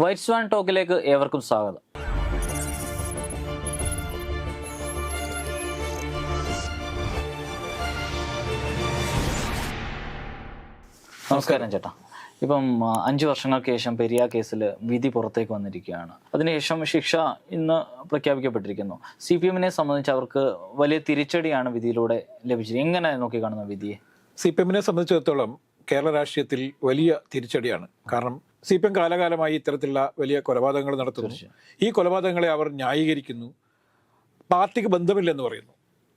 White swan ടോക്കിലേക്ക് ഏവർക്കും സ്വാഗതം. നമസ്കാരം ചേട്ടാ. ഇപ്പം അഞ്ചു വർഷങ്ങൾക്ക് ശേഷം പെരിയ കേസിൽ വിധി പുറത്തേക്ക് വന്നിരിക്കുകയാണ്. അതിനുശേഷം ശിക്ഷ ഇന്ന് പ്രഖ്യാപിക്കപ്പെട്ടിരിക്കുന്നു. സി പി എമ്മിനെ സംബന്ധിച്ച് അവർക്ക് വലിയ തിരിച്ചടിയാണ് വിധിയിലൂടെ ലഭിച്ചത് എങ്ങനെ നോക്കിക്കാണുന്ന വിധിയെ? സി പി എമ്മിനെ സംബന്ധിച്ചിടത്തോളം കേരള രാഷ്ട്രീയത്തിൽ വലിയ തിരിച്ചടിയാണ്. കാരണം സി പി എം കാലകാലമായി ഇത്തരത്തിലുള്ള വലിയ കൊലപാതകങ്ങൾ നടത്തുന്നു. ഈ കൊലപാതകങ്ങളെ അവർ ന്യായീകരിക്കുന്നു. പാർട്ടിക്ക് ബന്ധമില്ലെന്ന് പറയുന്നു.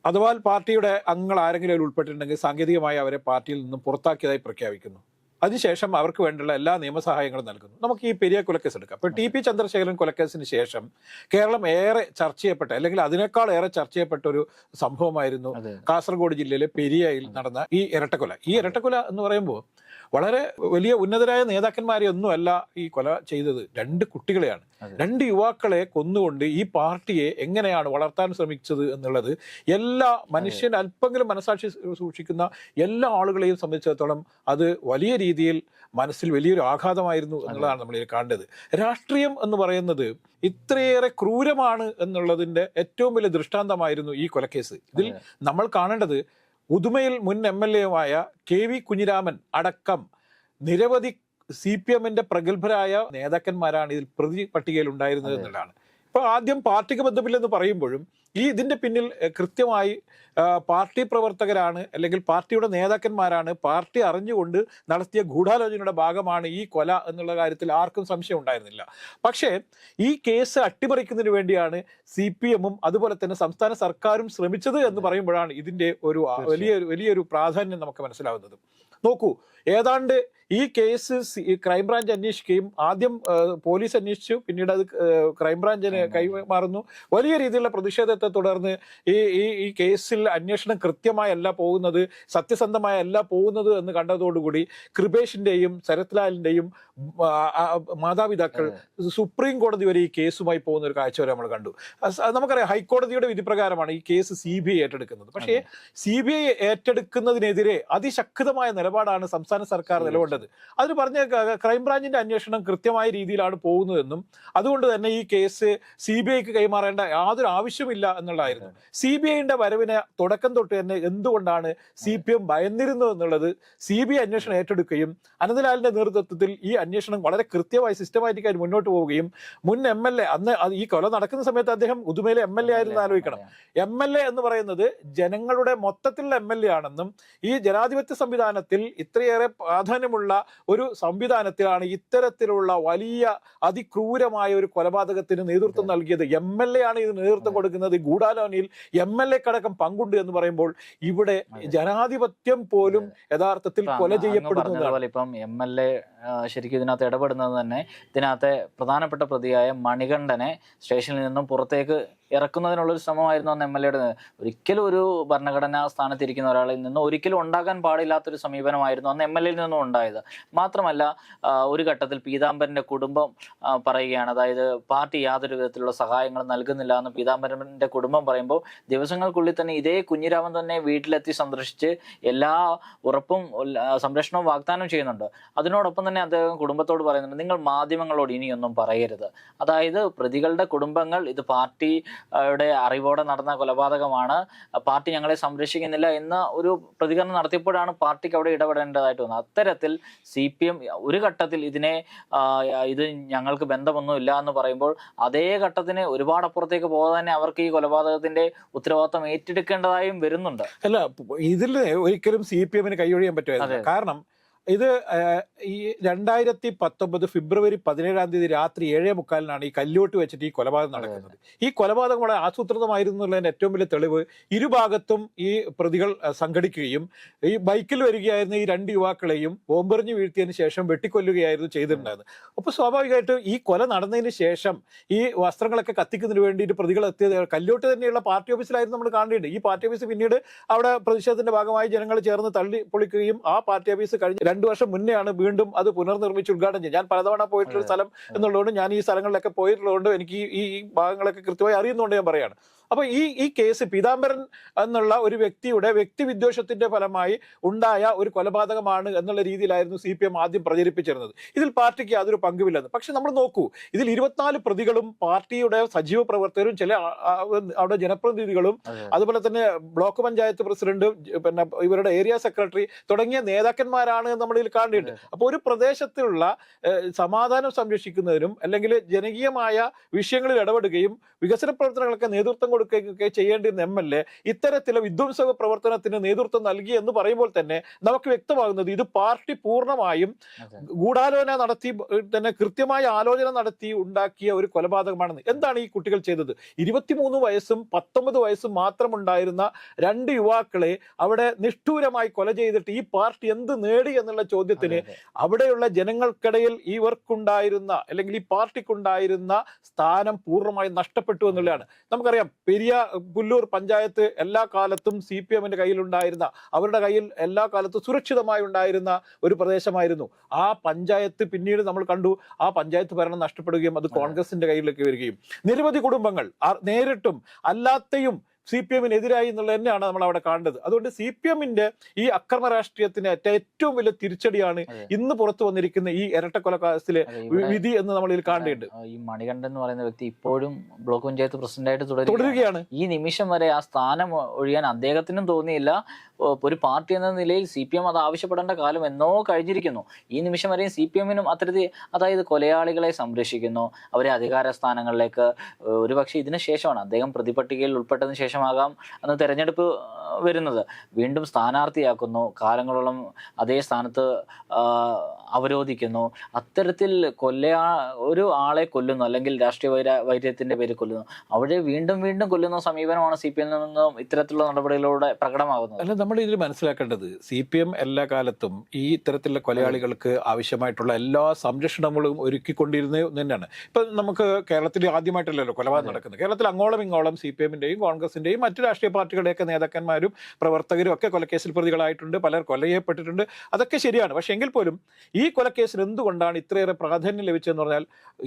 അഥവാ പാർട്ടിയുടെ അംഗങ്ങൾ ആരെങ്കിലും അതിൽ ഉൾപ്പെട്ടിട്ടുണ്ടെങ്കിൽ സാങ്കേതികമായി അവരെ പാർട്ടിയിൽ നിന്നും പുറത്താക്കിയതായി പ്രഖ്യാപിക്കുന്നു. അതിനുശേഷം അവർക്ക് വേണ്ടിയുള്ള എല്ലാ നിയമസഹായങ്ങളും നൽകുന്നു. നമുക്ക് ഈ പെരിയ കൊലക്കേസ് എടുക്കാം. ഇപ്പോൾ ടി പി ചന്ദ്രശേഖരൻ കൊലക്കേസിന് ശേഷം കേരളം ഏറെ ചർച്ച ചെയ്യപ്പെട്ട അല്ലെങ്കിൽ അതിനേക്കാൾ ഏറെ ചർച്ച ചെയ്യപ്പെട്ട ഒരു സംഭവമായിരുന്നു കാസർഗോഡ് ജില്ലയിലെ പെരിയയിൽ നടന്ന ഈ ഇരട്ടക്കൊല. ഈ ഇരട്ടക്കൊല എന്ന് പറയുമ്പോൾ വളരെ വലിയ ഉന്നതരായ നേതാക്കന്മാരെ ഒന്നുമല്ല ഈ കൊല ചെയ്തത്. രണ്ട് കുട്ടികളെയാണ്. രണ്ട് യുവാക്കളെ കൊന്നുകൊണ്ട് ഈ പാർട്ടിയെ എങ്ങനെയാണ് വളർത്താൻ ശ്രമിച്ചത് എന്നുള്ളത് എല്ലാ മനുഷ്യൻ അല്പെങ്കിലും മനസാക്ഷി സൂക്ഷിക്കുന്ന എല്ലാ ആളുകളെയും സംബന്ധിച്ചിടത്തോളം അത് വലിയ രീതിയിൽ മനസ്സിൽ വലിയൊരു ആഘാതമായിരുന്നു എന്നുള്ളതാണ് നമ്മൾ കാണേണ്ടത്. രാഷ്ട്രീയം എന്ന് പറയുന്നത് ഇത്രയേറെ ക്രൂരമാണ് എന്നുള്ളതിന്റെ ഏറ്റവും വലിയ ദൃഷ്ടാന്തമായിരുന്നു ഈ കൊലക്കേസ്. ഇതിൽ നമ്മൾ കാണേണ്ടത് ഉദുമയിൽ മുൻ എം എൽ എയുമായ കെ വി കുഞ്ഞിരാമൻ അടക്കം നിരവധി സി പി എമ്മിന്റെ പ്രഗത്ഭരായ നേതാക്കന്മാരാണ് ഇതിൽ പ്രതി പട്ടികയിൽ ഉണ്ടായിരുന്നത് എന്നുള്ളതാണ്. ഇപ്പൊ ആദ്യം പാർട്ടിക്ക് ബന്ധമില്ലെന്ന് പറയുമ്പോഴും ഈ ഇതിന്റെ പിന്നിൽ കൃത്യമായി പാർട്ടി പ്രവർത്തകരാണ് അല്ലെങ്കിൽ പാർട്ടിയുടെ നേതാക്കന്മാരാണ് പാർട്ടി അറിഞ്ഞുകൊണ്ട് നടത്തിയ ഗൂഢാലോചനയുടെ ഭാഗമാണ് ഈ കൊല എന്നുള്ള കാര്യത്തിൽ ആർക്കും സംശയം ഉണ്ടായിരുന്നില്ല. പക്ഷേ ഈ കേസ് അട്ടിമറിക്കുന്നതിന് വേണ്ടിയാണ് സി പി എമ്മും അതുപോലെ തന്നെ സംസ്ഥാന സർക്കാരും ശ്രമിച്ചത് എന്ന് പറയുമ്പോഴാണ് ഇതിന്റെ ഒരു വലിയൊരു വലിയൊരു പ്രാധാന്യം നമുക്ക് മനസ്സിലാവുന്നത്. നോക്കൂ ഏതാണ്ട് ഈ കേസ് ക്രൈംബ്രാഞ്ച് അന്വേഷിക്കുകയും ആദ്യം പോലീസ് അന്വേഷിച്ചു പിന്നീട് അത് ക്രൈംബ്രാഞ്ചിന് കൈമാറുന്നു. വലിയ രീതിയിലുള്ള പ്രതിഷേധത്തെ തുടർന്ന് ഈ ഈ ഈ കേസിൽ അന്വേഷണം കൃത്യമായല്ല പോകുന്നത് സത്യസന്ധമായല്ല പോകുന്നത് എന്ന് കണ്ടതോടുകൂടി കൃപേഷിന്റെയും ശരത്ലാലിന്റെയും മാതാപിതാക്കൾ സുപ്രീം കോടതി വരെ ഈ കേസുമായി പോകുന്ന ഒരു കാഴ്ച വരെ നമ്മൾ കണ്ടു. നമുക്കറിയാം ഹൈക്കോടതിയുടെ വിധിപ്രകാരമാണ് ഈ കേസ് സി ബി ഐ ഏറ്റെടുക്കുന്നത്. പക്ഷേ സി ബി ഐ ഏറ്റെടുക്കുന്നതിനെതിരെ അതിശക്തമായ നിലപാടാണ് സംസ്ഥാന സർക്കാർ നിലകൊണ്ടത്. അതിന് പറഞ്ഞ ക്രൈംബ്രാഞ്ചിന്റെ അന്വേഷണം കൃത്യമായ രീതിയിലാണ് പോകുന്നതെന്നും അതുകൊണ്ട് തന്നെ ഈ കേസ് സി ബി ഐക്ക് കൈമാറേണ്ട യാതൊരു ആവശ്യമില്ല എന്നുള്ളതായിരുന്നു. സി ബി ഐന്റെ വരവിന് തുടക്കം തൊട്ട് തന്നെ എന്തുകൊണ്ടാണ് സി പി എം ഭയന്നിരുന്നത് എന്നുള്ളത് സി ബി ഐ അന്വേഷണം ഏറ്റെടുക്കുകയും അനന്തലാലിന്റെ നേതൃത്വത്തിൽ ഈ അന്വേഷണം വളരെ കൃത്യമായി സിസ്റ്റമാറ്റിക്കായി മുന്നോട്ട് പോവുകയും മുൻ എം എൽ എ അന്ന് ഈ കൊല നടക്കുന്ന സമയത്ത് അദ്ദേഹം ഉദുമയിലെ എം എൽ എ ആയിരുന്നു ആലോചിക്കണം. എം എൽ എ എന്ന് പറയുന്നത് ജനങ്ങളുടെ മൊത്തത്തിലുള്ള എം എൽ എ ആണെന്നും ഈ ജനാധിപത്യ സംവിധാനത്തിൽ ഇത്രയേറെ പ്രാധാന്യമുള്ള ഒരു സംവിധാനത്തിലാണ് ഇത്തരത്തിലുള്ള വലിയ അതിക്രൂരമായ ഒരു കൊലപാതകത്തിന് നേതൃത്വം നൽകിയത്. എം എൽ എ ആണ് ഇത് നേതൃത്വം കൊടുക്കുന്നത്. ഈ ഗൂഢാലോചനയിൽ എം എൽ എക്കടക്കം പങ്കുണ്ട് എന്ന് പറയുമ്പോൾ ഇവിടെ ജനാധിപത്യം പോലും യഥാർത്ഥത്തിൽ കൊല ചെയ്യപ്പെടുന്നതാണ്. ഇപ്പം എം എൽ എ ശരിക്കും ഇതിനകത്ത് ഇടപെടുന്നത് തന്നെ ഇതിനകത്തെ പ്രധാനപ്പെട്ട പ്രതിയായ മണികണ്ഠനെ സ്റ്റേഷനിൽ നിന്നും പുറത്തേക്ക് ഇറക്കുന്നതിനുള്ള ഒരു ശ്രമമായിരുന്നു അന്ന് എം എൽ എയുടെ ഒരിക്കലും ഒരു ഭരണഘടനാ സ്ഥാനത്തിരിക്കുന്ന ഒരാളിൽ നിന്ന് ഒരിക്കലും ഉണ്ടാകാൻ പാടില്ലാത്തൊരു സമീപനമായിരുന്നു അന്ന് എം എൽ എയിൽ നിന്നും ഉണ്ടായത്. മാത്രമല്ല ഒരു ഘട്ടത്തിൽ പീതാംബരന്റെ കുടുംബം പറയുകയാണ്. അതായത് പാർട്ടി യാതൊരു വിധത്തിലുള്ള സഹായങ്ങളും നൽകുന്നില്ല എന്ന് പീതാംബരന്റെ കുടുംബം പറയുമ്പോൾ ദിവസങ്ങൾക്കുള്ളിൽ തന്നെ ഇതേ കുഞ്ഞിരാമൻ തന്നെ വീട്ടിലെത്തി സന്ദർശിച്ച് എല്ലാ ഉറപ്പും സംരക്ഷണവും വാഗ്ദാനം ചെയ്യുന്നുണ്ട്. അതിനോടൊപ്പം തന്നെ അദ്ദേഹം കുടുംബത്തോട് പറയുന്നുണ്ട് നിങ്ങൾ മാധ്യമങ്ങളോട് ഇനിയൊന്നും പറയരുത്. അതായത് പ്രതികളുടെ കുടുംബങ്ങൾ ഇത് പാർട്ടിയുടെ അറിവോടെ നടന്ന കൊലപാതകമാണ്. പാർട്ടി ഞങ്ങളെ സംരക്ഷിക്കുന്നില്ല എന്ന ഒരു പ്രതികരണം നടത്തിയപ്പോഴാണ് പാർട്ടിക്ക് അവിടെ ഇടപെടേണ്ടതായിട്ട് വന്നത്. അത്തരത്തിൽ സി പി എം ഒരു ഘട്ടത്തിൽ ഇതിനെ ഇത് ഞങ്ങൾക്ക് ബന്ധമൊന്നുമില്ല എന്ന് പറയുമ്പോൾ അതേ ഘട്ടത്തിന് ഒരുപാട് അപ്പുറത്തേക്ക് പോകാതെ തന്നെ അവർക്ക് ഈ കൊലപാതകത്തിന്റെ ഉത്തരവാദിത്തം ഏറ്റെടുക്കേണ്ടതായും വരുന്നുണ്ട്. അല്ല ഇതിൽ ഒരിക്കലും സി പി എമ്മിന് കൈയൊഴിയാൻ പറ്റുമായിരുന്നില്ല. അതെ. കാരണം ഇത് ഈ രണ്ടായിരത്തി പത്തൊമ്പത് ഫെബ്രുവരി പതിനേഴാം തീയതി രാത്രി ഏഴേ മുക്കാലിനാണ് ഈ കല്ലോട്ട് വെച്ചിട്ട് ഈ കൊലപാതകം നടക്കുന്നത്. ഈ കൊലപാതകം വളരെ ആസൂത്രിതമായിരുന്നു എന്നുള്ളതിന് ഏറ്റവും വലിയ തെളിവ് ഇരുഭാഗത്തും ഈ പ്രതികൾ സംഘടിക്കുകയും ഈ ബൈക്കിൽ വരികയായിരുന്ന ഈ രണ്ട് യുവാക്കളെയും ബോംബെറിഞ്ഞ് വീഴ്ത്തിയതിന് ശേഷം വെട്ടിക്കൊല്ലുകയായിരുന്നു ചെയ്തിട്ടുണ്ടായത് അപ്പോൾ സ്വാഭാവികമായിട്ടും ഈ കൊല നടന്നതിന് ശേഷം ഈ വസ്ത്രങ്ങളൊക്കെ കത്തിക്കുന്നതിന് വേണ്ടിയിട്ട് പ്രതികൾ എത്തിയത് കല്ലോട്ട് തന്നെയുള്ള പാർട്ടി ഓഫീസിലായിരുന്നു നമ്മൾ കാണേണ്ടത്. ഈ പാർട്ടി ഓഫീസ് പിന്നീട് അവിടെ പ്രതിഷേധത്തിന്റെ ഭാഗമായി ജനങ്ങൾ ചേർന്ന് തള്ളി പൊളിക്കുകയും ആ പാർട്ടി ഓഫീസ് കഴിഞ്ഞ് രണ്ടു വർഷം മുന്നെയാണ് വീണ്ടും അത് പുനർനിർമ്മിച്ച് ഉദ്ഘാടനം ചെയ്യുന്നത് ഞാൻ പലതവണ പോയിട്ടുള്ള സ്ഥലം എന്നുള്ളതുകൊണ്ട് ഞാൻ ഈ സ്ഥലങ്ങളിലൊക്കെ പോയിട്ടുള്ളതുകൊണ്ട് എനിക്ക് ഈ ഭാഗങ്ങളൊക്കെ കൃത്യമായി അറിയുന്നതുകൊണ്ട് ഞാൻ പറയാണ് അപ്പൊ ഈ ഈ കേസ് പീതാംബരൻ എന്നുള്ള ഒരു വ്യക്തിയുടെ വ്യക്തി വിദ്വേഷത്തിന്റെ ഫലമായി ഉണ്ടായ ഒരു കൊലപാതകമാണ് എന്നുള്ള രീതിയിലായിരുന്നു സി പി എം ആദ്യം പ്രചരിപ്പിച്ചിരുന്നത്. ഇതിൽ പാർട്ടിക്ക് യാതൊരു പങ്കുമില്ലെന്ന്. പക്ഷെ നമ്മൾ നോക്കൂ ഇതിൽ ഇരുപത്തിനാല് പ്രതികളും പാർട്ടിയുടെ സജീവ പ്രവർത്തകരും ചില അവിടെ ജനപ്രതിനിധികളും അതുപോലെ തന്നെ ബ്ലോക്ക് പഞ്ചായത്ത് പ്രസിഡന്റും പിന്നെ ഇവരുടെ ഏരിയ സെക്രട്ടറി തുടങ്ങിയ നേതാക്കന്മാരാണ് നമ്മൾ ഇതിൽ കാണേണ്ടത് അപ്പോൾ ഒരു പ്രദേശത്തുള്ള സമാധാനം സംരക്ഷിക്കുന്നതിനും അല്ലെങ്കിൽ ജനകീയമായ വിഷയങ്ങളിൽ ഇടപെടുകയും വികസന പ്രവർത്തനങ്ങൾക്ക് നേതൃത്വം കൊടുക്കുകയൊക്കെ ചെയ്യേണ്ടിരുന്ന എം എൽ എ ഇത്തരത്തിലെ വിധ്വംസക പ്രവർത്തനത്തിന് നേതൃത്വം നൽകി എന്ന് പറയുമ്പോൾ തന്നെ നമുക്ക് വ്യക്തമാകുന്നത് ഇത് പാർട്ടി പൂർണമായും ഗൂഢാലോചന നടത്തി തന്നെ കൃത്യമായ ആലോചന നടത്തി ഉണ്ടാക്കിയ ഒരു കൊലപാതകമാണെന്ന്. എന്താണ് ഈ കുട്ടികൾ ചെയ്തത്? ഇരുപത്തിമൂന്ന് വയസ്സും പത്തൊമ്പത് വയസ്സും മാത്രമുണ്ടായിരുന്ന രണ്ട് യുവാക്കളെ അവിടെ നിഷ്ഠൂരമായി കൊല ചെയ്തിട്ട് ഈ പാർട്ടി എന്ത് നേടി എന്നുള്ള ചോദ്യത്തിന് അതെ, അതെ. അവിടെയുള്ള ജനങ്ങൾക്കിടയിൽ ഇവർക്കുണ്ടായിരുന്ന അല്ലെങ്കിൽ ഈ പാർട്ടിക്കുണ്ടായിരുന്ന സ്ഥാനം പൂർണമായി നഷ്ടപ്പെട്ടു എന്നുള്ളതാണ്. നമുക്കറിയാം പെരിയ പുല്ലൂർ പഞ്ചായത്ത് എല്ലാ കാലത്തും സി പി എമ്മിന്റെ കയ്യിലുണ്ടായിരുന്ന അവരുടെ കയ്യിൽ എല്ലാ കാലത്തും സുരക്ഷിതമായി ഉണ്ടായിരുന്ന ഒരു പ്രദേശമായിരുന്നു. ആ പഞ്ചായത്ത് പിന്നീട് നമ്മൾ കണ്ടു ആ പഞ്ചായത്ത് ഭരണം നഷ്ടപ്പെടുകയും അത് കോൺഗ്രസിന്റെ കയ്യിലേക്ക് വരികയും. നിരവധി കുടുംബങ്ങൾ നേരിട്ടും അല്ലാത്തെയും സി പി എമ്മിനെതിരായി എന്നുള്ളത് തന്നെയാണ് നമ്മൾ അവിടെ കാണേണ്ടത്. അതുകൊണ്ട് സി പി എമ്മിന്റെ ഈ അക്രമ രാഷ്ട്രീയത്തിന് ഏറ്റവും വലിയ തിരിച്ചടിയാണ്. ഇന്ന് പുറത്തു വന്നിരിക്കുന്ന ഈ ഇരട്ടക്കൊലക്കാസിലെ അതെ, വിധി എന്ന് നമ്മൾ ഇതിൽ കാണേണ്ടത് ഈ മണികണ്ഠൻ എന്ന് പറയുന്ന വ്യക്തി ഇപ്പോഴും ബ്ലോക്ക് പഞ്ചായത്ത് പ്രസിഡന്റായിട്ട് തുടരുകയാണ്. തുടരുകയാണ്. ഈ നിമിഷം വരെ ആ സ്ഥാനം ഒഴിയാൻ അദ്ദേഹത്തിനും തോന്നിയില്ല. ഒരു പാർട്ടി എന്ന നിലയിൽ സി പി എം അത് ആവശ്യപ്പെടേണ്ട കാലം എന്നോ കഴിഞ്ഞിരിക്കുന്നു. ഈ നിമിഷം വരെയും സി പി എമ്മിനും അത്തരത്തിൽ അതായത് കൊലയാളികളെ സംരക്ഷിക്കുന്നു. അവരെ അധികാര സ്ഥാനങ്ങളിലേക്ക് ഒരുപക്ഷെ ഇതിന് ശേഷമാണ്. അദ്ദേഹം പ്രതിപട്ടികയിൽ ഉൾപ്പെട്ടതിന് ശേഷമാകാം. അന്ന് തെരഞ്ഞെടുപ്പ് വരുന്നത്. വീണ്ടും സ്ഥാനാർത്ഥിയാക്കുന്നു. കാലങ്ങളോളം അതേ സ്ഥാനത്ത് അവരോധിക്കുന്നു. അത്തരത്തിൽ കൊല്ലയാ ഒരു ആളെ കൊല്ലുന്നു. അല്ലെങ്കിൽ രാഷ്ട്രീയ വൈര വൈര്യത്തിന്റെ പേര് കൊല്ലുന്നു. അവിടെ വീണ്ടും വീണ്ടും കൊല്ലുന്ന സമീപനമാണ് സി പി എമ്മിൽ നിന്നും ഇത്തരത്തിലുള്ള നടപടികളിലൂടെ പ്രകടമാകുന്നത്. അല്ല നമ്മൾ ഇതിൽ മനസ്സിലാക്കേണ്ടത് സി പി എം എല്ലാ കാലത്തും ഈ ഇത്തരത്തിലുള്ള കൊലയാളികൾക്ക് ആവശ്യമായിട്ടുള്ള എല്ലാ സംരക്ഷണങ്ങളും ഒരുക്കിക്കൊണ്ടിരുന്നത് തന്നെയാണ് ഇപ്പം നമുക്ക് കേരളത്തിൽ ആദ്യമായിട്ടല്ലല്ലോ കൊലപാതകം നടക്കുന്നത്. കേരളത്തിൽ അങ്ങോളം ഇങ്ങോളം സി പി എമ്മിന്റെയും കോൺഗ്രസിന്റെയും മറ്റു രാഷ്ട്രീയ പാർട്ടികളുടെയൊക്കെ നേതാക്കന്മാരും പ്രവർത്തകരും ഒക്കെ കൊലക്കേസിൽ പ്രതികളായിട്ടുണ്ട് പലർ കൊല ചെയ്യപ്പെട്ടിട്ടുണ്ട് അതൊക്കെ ശരിയാണ്. പക്ഷേ എങ്കിൽ പോലും ഈ കൊലക്കേസിന് എന്തുകൊണ്ടാണ് ഇത്രയേറെ പ്രാധാന്യം ലഭിച്ചതെന്ന് പറഞ്ഞാൽ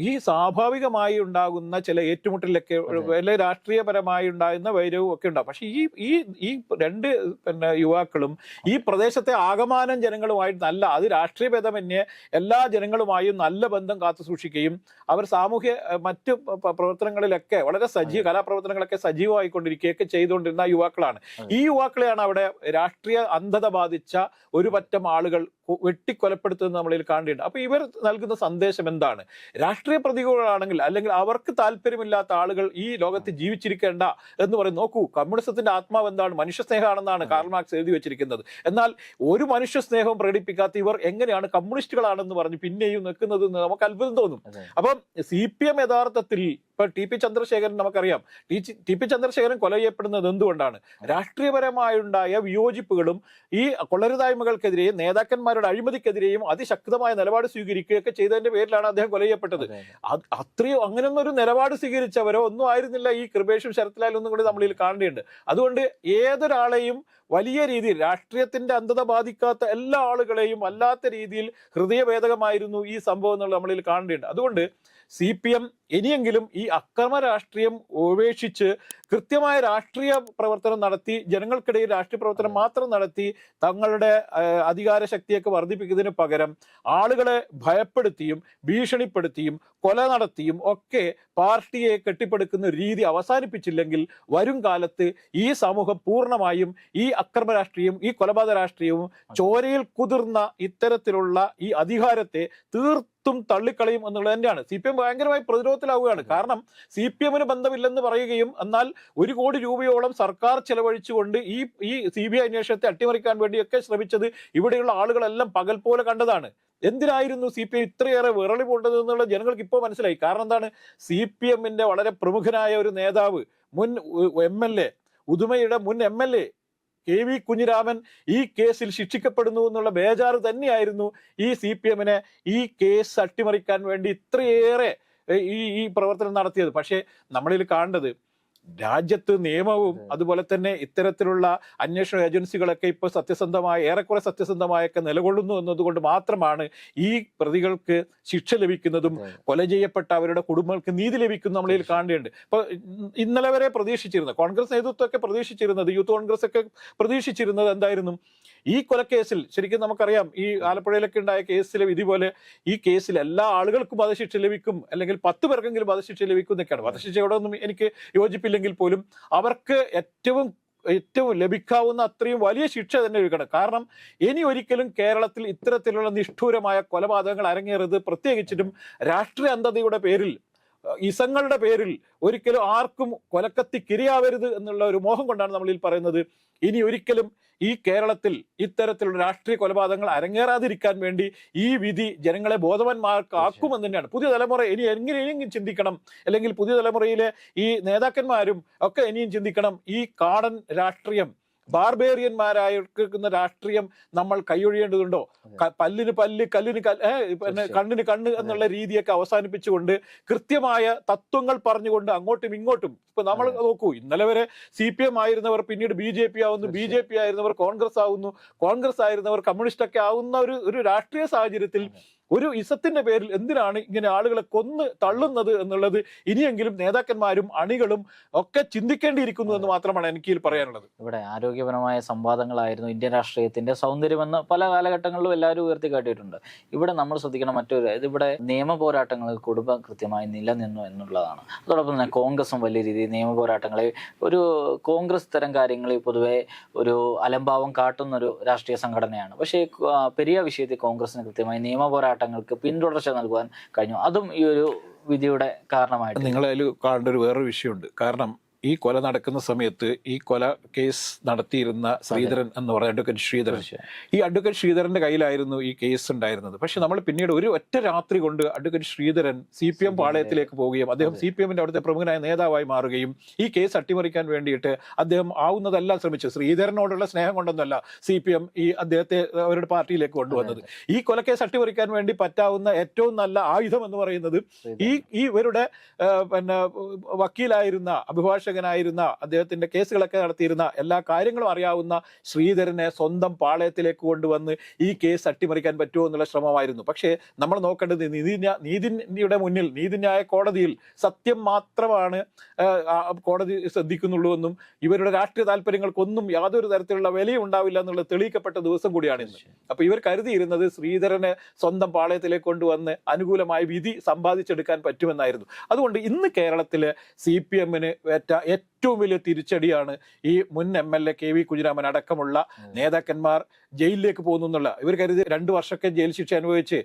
ഈ സ്വാഭാവികമായി ഉണ്ടാകുന്ന ചില ഏറ്റുമുട്ടലൊക്കെ വലിയ രാഷ്ട്രീയപരമായി ഉണ്ടാകുന്ന വൈരവും ഒക്കെ ഉണ്ടാകും. പക്ഷേ ഈ ഈ ഈ രണ്ട് പിന്നെ യുവാക്കളും ഈ പ്രദേശത്തെ ആകമാനം ജനങ്ങളുമായിട്ട് നല്ല അത് രാഷ്ട്രീയ ഭേദമന്യേ എല്ലാ ജനങ്ങളുമായും നല്ല ബന്ധം കാത്തു സൂക്ഷിക്കുകയും അവർ സാമൂഹ്യ മറ്റ് പ്രവർത്തനങ്ങളിലൊക്കെ വളരെ സജീവ കലാപ്രവർത്തനങ്ങളൊക്കെ സജീവമായിക്കൊണ്ടിരിക്കുകയൊക്കെ ചെയ്തുകൊണ്ടിരുന്ന യുവാക്കളാണ്. ഈ യുവാക്കളെയാണ് അവിടെ രാഷ്ട്രീയ അന്ധത ബാധിച്ച ഒരു പറ്റം ആളുകൾ വെട്ടിക്കൊലപ്പെടുത്തുന്നത് നമ്മളിൽ കാണേണ്ടത് അപ്പൊ ഇവർ നൽകുന്ന സന്ദേശം എന്താണ്? രാഷ്ട്രീയ പ്രതികൂലമാണെങ്കിൽ അല്ലെങ്കിൽ അവർക്ക് താല്പര്യമില്ലാത്ത ആളുകൾ ഈ ലോകത്ത് ജീവിച്ചിരിക്കേണ്ട എന്ന് പറയും നോക്കൂ കമ്മ്യൂണിസത്തിന്റെ ആത്മാവ് എന്താണ്? മനുഷ്യസ്നേഹമാണെന്നാണ് കാർൽ മാർക്സ് എഴുതി വെച്ചിരിക്കുന്നത്. എന്നാൽ ഒരു മനുഷ്യ സ്നേഹവും പ്രകടിപ്പിക്കാത്ത ഇവർ എങ്ങനെയാണ് കമ്മ്യൂണിസ്റ്റുകളാണെന്ന് പറഞ്ഞ് പിന്നെയും നിൽക്കുന്നത് നമുക്ക് അത്ഭുതം തോന്നും. അപ്പം സി പി എം യഥാർത്ഥത്തിൽ ഇപ്പൊ ടി പി ചന്ദ്രശേഖരൻ നമുക്കറിയാം. ടി ടി പി ചന്ദ്രശേഖരൻ കൊല ചെയ്യപ്പെടുന്നത് എന്തുകൊണ്ടാണ്? രാഷ്ട്രീയപരമായുണ്ടായ വിയോജിപ്പുകളും ഈ കൊള്ളരുതായ്മകൾക്കെതിരെയും നേതാക്കന്മാരുടെ അഴിമതിക്കെതിരെയും അതിശക്തമായ നിലപാട് സ്വീകരിക്കുകയൊക്കെ ചെയ്തതിന്റെ പേരിലാണ് അദ്ദേഹം കൊല ചെയ്യപ്പെട്ടത്. അതെ, അതെ. അത്രയും അങ്ങനെയൊന്നും ഒരു നിലപാട് സ്വീകരിച്ചവരോ ഒന്നും ആയിരുന്നില്ല ഈ കൃപേഷും ശരത്ലാലും ഒന്നും കൂടി നമ്മളിൽ കാണേണ്ടിയുണ്ട്. അതുകൊണ്ട് ഏതൊരാളെയും വലിയ രീതിയിൽ രാഷ്ട്രീയത്തിന്റെ അന്ധത ബാധിക്കാത്ത എല്ലാ ആളുകളെയും അല്ലാത്ത രീതിയിൽ ഹൃദയഭേദകമായിരുന്നു ഈ സംഭവം എന്നുള്ളത് നമ്മളിൽ കാണേണ്ടിയുണ്ട്. അതുകൊണ്ട് സി പി എം ഇനിയെങ്കിലും ഈ അക്രമ രാഷ്ട്രീയം ഉപേക്ഷിച്ച് കൃത്യമായ രാഷ്ട്രീയ പ്രവർത്തനം നടത്തി ജനങ്ങൾക്കിടയിൽ രാഷ്ട്രീയ പ്രവർത്തനം മാത്രം നടത്തി തങ്ങളുടെ അധികാര ശക്തിയൊക്കെ വർദ്ധിപ്പിക്കുന്നതിന് പകരം ആളുകളെ ഭയപ്പെടുത്തിയും ഭീഷണിപ്പെടുത്തിയും കൊല നടത്തിയും ഒക്കെ പാർട്ടിയെ കെട്ടിപ്പടുക്കുന്ന രീതി അവസാനിപ്പിച്ചില്ലെങ്കിൽ വരും കാലത്ത് ഈ സമൂഹം പൂർണമായും ഈ അക്രമ രാഷ്ട്രീയവും ഈ കൊലപാതക രാഷ്ട്രീയവും ചോരയിൽ കുതിർന്ന ഇത്തരത്തിലുള്ള ഈ അധികാരത്തെ തീർത്തും തള്ളിക്കളയും എന്നുള്ളത് തന്നെയാണ്. സി പി എം ഭയങ്കരമായി പ്രതിരോധത്തിലാവുകയാണ്. കാരണം സി പി എമ്മിന് ബന്ധമില്ലെന്ന് പറയുകയും എന്നാൽ ഒരു കോടി രൂപയോളം സർക്കാർ ചെലവഴിച്ചുകൊണ്ട് ഈ ഈ സി ബി ഐ അന്വേഷണത്തെ അട്ടിമറിക്കാൻ വേണ്ടിയൊക്കെ ശ്രമിച്ചത് ഇവിടെയുള്ള ആളുകളെല്ലാം പകൽ പോലെ കണ്ടതാണ്. എന്തിനായിരുന്നു സി പി എം ഇത്രയേറെ വിറളി പോണ്ടത് എന്നുള്ള ജനങ്ങൾക്ക് ഇപ്പോൾ മനസ്സിലായി. കാരണം എന്താണ്? സി പി എമ്മിന്റെ വളരെ പ്രമുഖനായ ഒരു നേതാവ് മുൻ എം എൽ എ ഉദുമയുടെ മുൻ M L A K V Kunhiraman ഈ കേസിൽ ശിക്ഷിക്കപ്പെടുന്നു എന്നുള്ള ബേജാറ് തന്നെയായിരുന്നു ഈ സി പി എമ്മിനെ ഈ കേസ് അട്ടിമറിക്കാൻ വേണ്ടി ഇത്രയേറെ ഈ ഈ പ്രവർത്തനം നടത്തിയത്. പക്ഷേ നമ്മളിൽ കാണേണ്ടത് രാജ്യത്ത് നിയമവും അതുപോലെ തന്നെ ഇത്തരത്തിലുള്ള അന്വേഷണ ഏജൻസികളൊക്കെ ഇപ്പോൾ സത്യസന്ധമായ ഏറെക്കുറെ സത്യസന്ധമായൊക്കെ നിലകൊള്ളുന്നു എന്നതുകൊണ്ട് മാത്രമാണ് ഈ പ്രതികൾക്ക് ശിക്ഷ ലഭിക്കുന്നതും കൊല ചെയ്യപ്പെട്ട അവരുടെ കുടുംബങ്ങൾക്ക് നീതി ലഭിക്കുന്നു നമ്മളിൽ കാണേണ്ടത് ഇപ്പൊ ഇന്നലെ വരെ പ്രതീക്ഷിച്ചിരുന്നത് കോൺഗ്രസ് നേതൃത്വമൊക്കെ പ്രതീക്ഷിച്ചിരുന്നത് യൂത്ത് കോൺഗ്രസ് ഒക്കെ പ്രതീക്ഷിച്ചിരുന്നത് എന്തായിരുന്നു? ഈ കൊലക്കേസിൽ ശരിക്കും നമുക്കറിയാം ഈ ആലപ്പുഴയിലൊക്കെ ഉണ്ടായ കേസിലെ വിധി പോലെ ഈ കേസിൽ എല്ലാ ആളുകൾക്കും വധശിക്ഷ ലഭിക്കും അല്ലെങ്കിൽ പത്ത് പേർക്കെങ്കിലും വധശിക്ഷ ലഭിക്കും എന്നൊക്കെയാണ്. വധശിക്ഷയോടൊന്നും എനിക്ക് യോജിപ്പില്ലെങ്കിൽ പോലും അവർക്ക് ഏറ്റവും ഏറ്റവും ലഭിക്കാവുന്ന അത്രയും വലിയ ശിക്ഷ തന്നെ ഒഴുകണം കാരണം ഇനി ഒരിക്കലും കേരളത്തിൽ ഇത്തരത്തിലുള്ള നിഷ്ഠൂരമായ കൊലപാതകങ്ങൾ അരങ്ങേറരുത് പ്രത്യേകിച്ചിട്ടും രാഷ്ട്രീയ അന്ധതയുടെ പേരിൽ ഇസങ്ങളുടെ പേരിൽ ഒരിക്കലും ആർക്കും കൊലക്കത്തി കിരിയാവരുത് എന്നുള്ള ഒരു മോഹം കൊണ്ടാണ് നമ്മൾ ഈ പറയുന്നത്. ഇനി ഒരിക്കലും ഈ കേരളത്തിൽ ഇത്തരത്തിലുള്ള രാഷ്ട്രീയ കൊലപാതകങ്ങൾ അരങ്ങേറാതിരിക്കാൻ വേണ്ടി ഈ വിധി ജനങ്ങളെ ബോധവാന്മാർക്കാക്കുമെന്ന് തന്നെയാണ്. പുതിയ തലമുറ ഇനി എങ്ങനെ ഇനിയും ചിന്തിക്കണം. അല്ലെങ്കിൽ പുതിയ തലമുറയിലെ ഈ നേതാക്കന്മാരും ഒക്കെ ഇനിയും ചിന്തിക്കണം. ഈ കാടൻ രാഷ്ട്രീയം ബാർബേറിയന്മാരായിരിക്കുന്ന രാഷ്ട്രീയം നമ്മൾ കൈയൊഴിയേണ്ടതുണ്ടോ? പല്ലിന് പല്ല് കല്ലിന് പിന്നെ കണ്ണിന് കണ്ണ് എന്നുള്ള രീതിയൊക്കെ അവസാനിപ്പിച്ചുകൊണ്ട് കൃത്യമായ തത്വങ്ങൾ പറഞ്ഞുകൊണ്ട് അങ്ങോട്ടും ഇങ്ങോട്ടും ഇപ്പൊ നമ്മൾ നോക്കൂ ഇന്നലെ വരെ സി പി എം ആയിരുന്നവർ പിന്നീട് ബി ജെ പി ആവുന്നു ബി ജെ പി ആയിരുന്നവർ കോൺഗ്രസ് ആവുന്നു കോൺഗ്രസ് ആയിരുന്നവർ കമ്മ്യൂണിസ്റ്റ് ഒക്കെ ആവുന്ന ഒരു ഒരു രാഷ്ട്രീയ സാഹചര്യത്തിൽ ഒരു ഇസത്തിന്റെ പേരിൽ എന്തിനാണ് ഇങ്ങനെ ആളുകളെ കൊന്ന് തള്ളുന്നത് എന്നുള്ളത് ഇനിയെങ്കിലും നേതാക്കന്മാരും അണികളും ഒക്കെ ചിന്തിക്കേണ്ടിയിരിക്കുന്നു എന്ന് മാത്രമാണ് എനിക്ക് പറയാനുള്ളത്. ഇവിടെ ആരോഗ്യപരമായ സംവാദങ്ങളായിരുന്നു ഇന്ത്യൻ രാഷ്ട്രീയത്തിന്റെ സൗന്ദര്യമെന്ന് പല കാലഘട്ടങ്ങളിലും എല്ലാവരും ഉയർത്തിക്കാട്ടിയിട്ടുണ്ട്. ഇവിടെ നമ്മൾ ശ്രദ്ധിക്കണം മറ്റൊരു ഇതിവിടെ നിയമ പോരാട്ടങ്ങൾ കുടുംബം കൃത്യമായി നിലനിന്നു എന്നുള്ളതാണ്. അതോടൊപ്പം തന്നെ കോൺഗ്രസും വലിയ രീതിയിൽ നിയമ പോരാട്ടങ്ങളെ ഒരു കോൺഗ്രസ് തരം കാര്യങ്ങളിൽ പൊതുവെ ഒരു അലംഭാവം കാട്ടുന്നൊരു രാഷ്ട്രീയ സംഘടനയാണ്. പക്ഷേ പെരിയ വിഷയത്തിൽ കോൺഗ്രസിന് കൃത്യമായി നിയമ പോരാട്ടങ്ങൾക്ക് പിന്തുടർച്ച നൽകുവാൻ കഴിഞ്ഞു. അതും ഈ ഒരു വിധിയുടെ കാരണമായിട്ട് നിങ്ങളതിൽ കാണേണ്ട ഒരു വേറൊരു വിഷയമുണ്ട്. കാരണം ഈ കൊല നടക്കുന്ന സമയത്ത് ഈ കൊല കേസ് നടത്തിയിരുന്ന ശ്രീധരൻ എന്ന് പറയുന്ന അഡ്വക്കേറ്റ് ശ്രീധരൻ. ഈ അഡ്വക്കേറ്റ് ശ്രീധരന്റെ കയ്യിലായിരുന്നു ഈ കേസ് ഉണ്ടായിരുന്നത്. പക്ഷെ നമ്മൾ പിന്നീട് ഒരു ഒറ്റ രാത്രി കൊണ്ട് advocate Sreedharan C P M പാളയത്തിലേക്ക് പോവുകയും അദ്ദേഹം സി പി എമ്മിന്റെ അവിടുത്തെ പ്രമുഖനായ നേതാവായി മാറുകയും ഈ കേസ് അട്ടിമറിക്കാൻ വേണ്ടിയിട്ട് അദ്ദേഹം ആവുന്നതെല്ലാം ശ്രമിച്ചു. ശ്രീധരനോടുള്ള സ്നേഹം കൊണ്ടൊന്നല്ല സി പി എം ഈ അദ്ദേഹത്തെ അവരുടെ പാർട്ടിയിലേക്ക് കൊണ്ടുവന്നത്. ഈ കൊലക്കേസ് അട്ടിമറിക്കാൻ വേണ്ടി പറ്റാവുന്ന ഏറ്റവും നല്ല ആയുധം എന്ന് പറയുന്നത് ഈ ഈ ഇവരുടെ പിന്നെ വക്കീലായിരുന്ന അഭിഭാഷകനായിരുന്ന അദ്ദേഹത്തിന്റെ കേസുകളൊക്കെ നടത്തിയിരുന്ന എല്ലാ കാര്യങ്ങളും അറിയാവുന്ന ശ്രീധരനെ സ്വന്തം പാളയത്തിലേക്ക് കൊണ്ടുവന്ന് ഈ കേസ് അട്ടിമറിക്കാൻ പറ്റുമോ എന്നുള്ള ശ്രമമായിരുന്നു. പക്ഷേ നമ്മൾ നോക്കേണ്ടത് നീതിന്യാ നീതിയുടെ മുന്നിൽ നീതിന്യായ കോടതിയിൽ സത്യം മാത്രമാണ് കോടതി ശ്രദ്ധിക്കുന്നുള്ളൂ എന്നും ഇവരുടെ രാഷ്ട്രീയ താല്പര്യങ്ങൾക്കൊന്നും യാതൊരു തരത്തിലുള്ള വിലയും ഉണ്ടാവില്ല എന്നുള്ളത് തെളിയിക്കപ്പെട്ട ദിവസം കൂടിയാണ് ഇന്ന്. അപ്പൊ ഇവർ കരുതിയിരുന്നത് ശ്രീധരനെ സ്വന്തം പാളയത്തിലേക്ക് കൊണ്ടുവന്ന് അനുകൂലമായ വിധി സമ്പാദിച്ചെടുക്കാൻ പറ്റുമെന്നായിരുന്നു. അതുകൊണ്ട് ഇന്ന് കേരളത്തിലെ സി പി എമ്മിന് ഏറ്റ ഏറ്റവും വലിയ തിരിച്ചടിയാണ് ഈ മുൻ M L A K V Kunhiraman അടക്കമുള്ള നേതാക്കന്മാർ ജയിലിലേക്ക് പോകുന്നു എന്നുള്ള ഇവർ കരുതി രണ്ടു വർഷമൊക്കെ ജയിൽ ശിക്ഷ അനുഭവിച്ച്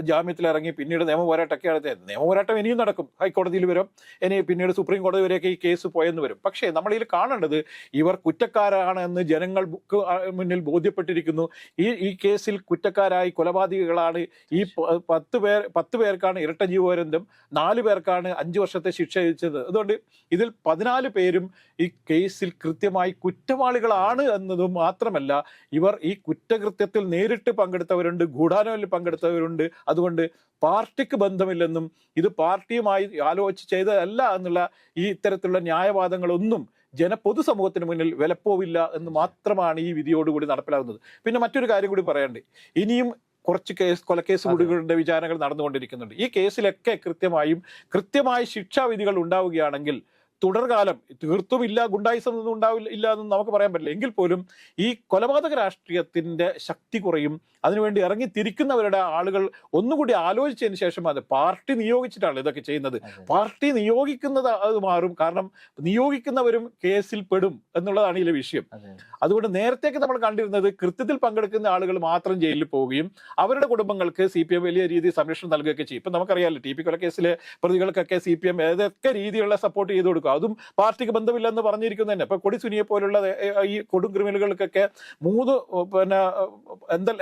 ജാമ്യത്തിൽ ഇറങ്ങി പിന്നീട് നിയമപോരാട്ടമൊക്കെ നടത്തിയത് നിയമപോരാട്ടം ഇനിയും നടക്കും. ഹൈക്കോടതിയിൽ വരും. ഇനി പിന്നീട് സുപ്രീം കോടതി വരെയൊക്കെ ഈ കേസ് പോയെന്ന് വരും. പക്ഷേ നമ്മളിൽ കാണേണ്ടത് ഇവർ കുറ്റക്കാരാണ് എന്ന് ജനങ്ങൾക്ക് മുന്നിൽ ബോധ്യപ്പെട്ടിരിക്കുന്നു. ഈ ഈ കേസിൽ കുറ്റക്കാരായി കൊലപാതകികളാണ് ഈ പത്ത് പേർ പത്ത് പേർക്കാണ് ഇരട്ട ജീവപര്യന്തം നാല് പേർക്കാണ് അഞ്ചു വർഷത്തെ ശിക്ഷ വിധിച്ചത് അതുകൊണ്ട് ഇതിൽ പതിനാല് പേരും ഈ കേസിൽ കൃത്യമായി കുറ്റവാളികളാണ് എന്നതും മാത്രമല്ല ഇവർ ഈ കുറ്റകൃത്യത്തിൽ നേരിട്ട് പങ്കെടുത്തവരുണ്ട് ഗൂഢാലോചനയിൽ പങ്കെടുത്തവരുണ്ട്. അതുകൊണ്ട് പാർട്ടിക്ക് ബന്ധമില്ലെന്നും ഇത് പാർട്ടിയുമായി ആലോചിച്ച് ചെയ്തതല്ല എന്നുള്ള ഈ ഇത്തരത്തിലുള്ള ന്യായവാദങ്ങളൊന്നും ജന പൊതുസമൂഹത്തിന് മുന്നിൽ വിലപ്പോവില്ല എന്ന് മാത്രമാണ് ഈ വിധിയോടുകൂടി നടപ്പിലാകുന്നത്. പിന്നെ മറ്റൊരു കാര്യം കൂടി പറയണ്ടേ ഇനിയും കുറച്ച് കേസ് കൊലക്കേസ് കൂടുകളുടെ വിചാരണകൾ നടന്നുകൊണ്ടിരിക്കുന്നുണ്ട്. ഈ കേസിലൊക്കെ കൃത്യമായും കൃത്യമായ ശിക്ഷാവിധികൾ ഉണ്ടാവുകയാണെങ്കിൽ തുടർകാലം തീർത്തും ഇല്ല ഗുണ്ടായിസം ഒന്നും ഉണ്ടാവില്ല ഇല്ല എന്ന് നമുക്ക് പറയാൻ പറ്റില്ല. എങ്കിൽ പോലും ഈ കൊലപാതക രാഷ്ട്രീയത്തിന്റെ ശക്തി കുറയും. അതിനുവേണ്ടി ഇറങ്ങി തിരിക്കുന്നവരുടെ ആളുകൾ ഒന്നുകൂടി ആലോചിച്ചതിന് ശേഷം അത് പാർട്ടി നിയോഗിച്ചിട്ടാണ് ഇതൊക്കെ ചെയ്യുന്നത്. പാർട്ടി നിയോഗിക്കുന്നത് അത് മാറും. കാരണം നിയോഗിക്കുന്നവരും കേസിൽ പെടും എന്നുള്ളതാണ് ഇതിലെ വിഷയം. അതുകൊണ്ട് നേരത്തേക്ക് നമ്മൾ കണ്ടിരുന്നത് കൃത്യത്തിൽ പങ്കെടുക്കുന്ന ആളുകൾ മാത്രം ജയിലിൽ പോവുകയും അവരുടെ കുടുംബങ്ങൾക്ക് സി പി എം വലിയ രീതിയിൽ സംരക്ഷണം നൽകുകയൊക്കെ ചെയ്യും. ഇപ്പം നമുക്കറിയാമല്ലോ ടി പി കൊലക്കേസിലെ പ്രതികൾക്കൊക്കെ സി പി എം ഏതൊക്കെ രീതിയിലുള്ള സപ്പോർട്ട് ചെയ്ത് കൊടുക്കും. അതും പാർട്ടിക്ക് ബന്ധമില്ലെന്ന് പറഞ്ഞിരിക്കുന്നതന്നെ. ഇപ്പൊ കൊടി സുനിയെ പോലുള്ള ഈ കൊടും ക്രിമിനലുകൾക്കൊക്കെ മൂന്ന് പിന്നെ എന്താ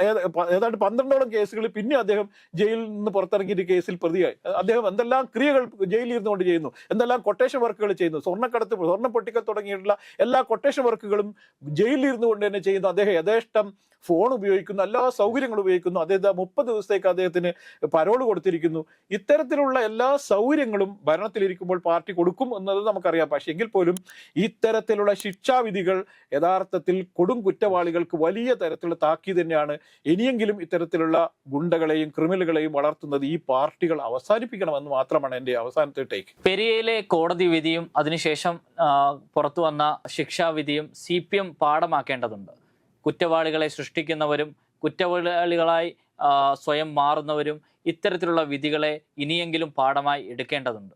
ഏതാണ്ട് പന്ത്രണ്ടോളം കേസുകളിൽ പിന്നെ അദ്ദേഹം ജയിലിൽ നിന്ന് പുറത്തിറങ്ങിയിട്ട് കേസിൽ പ്രതിയായി. അദ്ദേഹം എന്തെല്ലാം ക്രിയകൾ ജയിലിൽ ഇരുന്നുകൊണ്ട് ചെയ്യുന്നു എന്തെല്ലാം കൊട്ടേഷൻ വർക്കുകൾ ചെയ്യുന്നു സ്വർണക്കടത്ത് സ്വർണ പൊട്ടിക്കൽ തുടങ്ങിയിട്ടുള്ള എല്ലാ കൊട്ടേഷൻ വർക്കുകളും ജയിലിൽ ഇരുന്നുകൊണ്ട് തന്നെ ചെയ്യുന്നു. അദ്ദേഹം യഥേഷ്ടം ഫോൺ ഉപയോഗിക്കുന്നു എല്ലാ സൗകര്യങ്ങളും ഉപയോഗിക്കുന്നു. അദ്ദേഹം മുപ്പത് ദിവസത്തേക്ക് അദ്ദേഹത്തിന് പരോൾ കൊടുത്തിരിക്കുന്നു. ഇത്തരത്തിലുള്ള എല്ലാ സൗകര്യങ്ങളും ഭരണത്തിലിരിക്കുമ്പോൾ പാർട്ടി കൊടുക്കും എന്നത് നമുക്കറിയാം. പക്ഷെ എങ്കിൽ പോലും ഇത്തരത്തിലുള്ള ശിക്ഷാവിധികൾ യഥാർത്ഥത്തിൽ കൊടും കുറ്റവാളികൾക്ക് വലിയ തരത്തിലുള്ള താക്കീത് തന്നെയാണ്. ഇനിയെങ്കിലും ഇത്തരത്തിലുള്ള ഗുണ്ടകളെയും ക്രിമിനലുകളെയും വളർത്തുന്നത് ഈ പാർട്ടികൾ അവസാനിപ്പിക്കണമെന്ന് മാത്രമാണ് എന്റെ അവസാനത്തെ ടേക്ക് പെരിയയിലെ കോടതി വിധിയും അതിനുശേഷം പുറത്തു വന്ന ശിക്ഷാവിധിയും സി പി എം പാഠമാക്കേണ്ടതുണ്ട്. കുറ്റവാളികളെ സൃഷ്ടിക്കുന്നവരും കുറ്റവാളികളായി സ്വയം മാറുന്നവരും ഇത്തരത്തിലുള്ള വിധികളെ ഇനിയെങ്കിലും പാഠമായി എടുക്കേണ്ടതുണ്ട്.